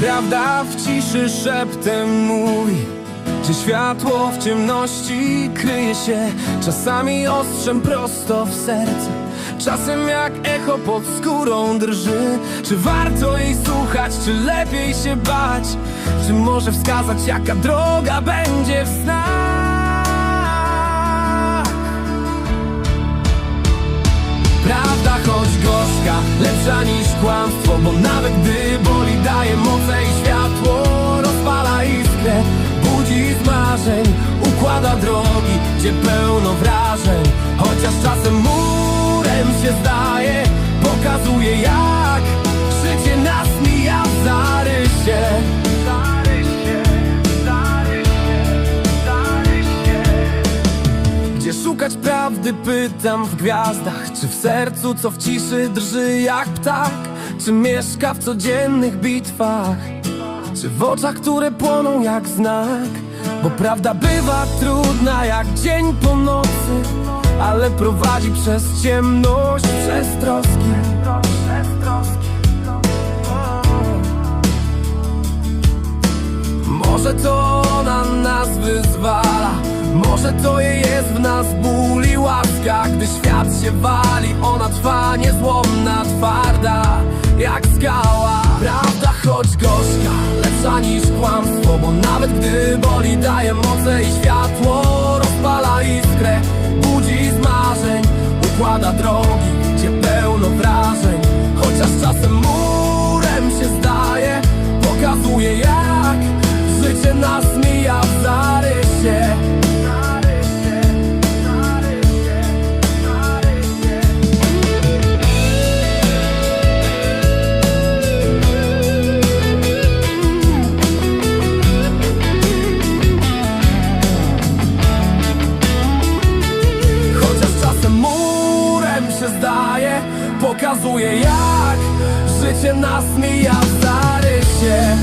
Prawda w ciszy szeptem mówi Gdzie światło w ciemności kryje się. Czasami ostrzem prosto w serce Czasem jak echo pod skórą drży. Czy warto jej słuchać, czy lepiej się bać? Czy może wskazać jaka droga będzie w snach? Prawda choć gorzka, lepsza niż kłamstwo Bo nawet gdy boli daje moce i światło. Rozpala iskrę, budzi z marzeń Układa drogi, gdzie pełno wrażeń. Chociaż czasem murem się zdaje Pokazuje jak życie nas mija w zarysie. Zarysie, zarysie, zarysie. Gdzie szukać prawdy pytam w gwiazdach. Czy w sercu co w ciszy drży jak ptak? Czy mieszka w codziennych bitwach? Czy w oczach, które płoną jak znak? Bo prawda bywa trudna jak dzień po nocy Ale prowadzi przez ciemność, przez troski Może to ona nas wyzwala Może to jest w nas ból i łaska. Gdy świat się wali, ona trwa niezłomna, twarda Jak skała. Prawda choć gorzka, lepsza niż kłamstwo Bo nawet gdy boli daje moce i światło Rozpala marzeń Układa drogi, gdzie pełno wrażeń Chociaż czasem Pokazuje jak życie nas mija w zarysie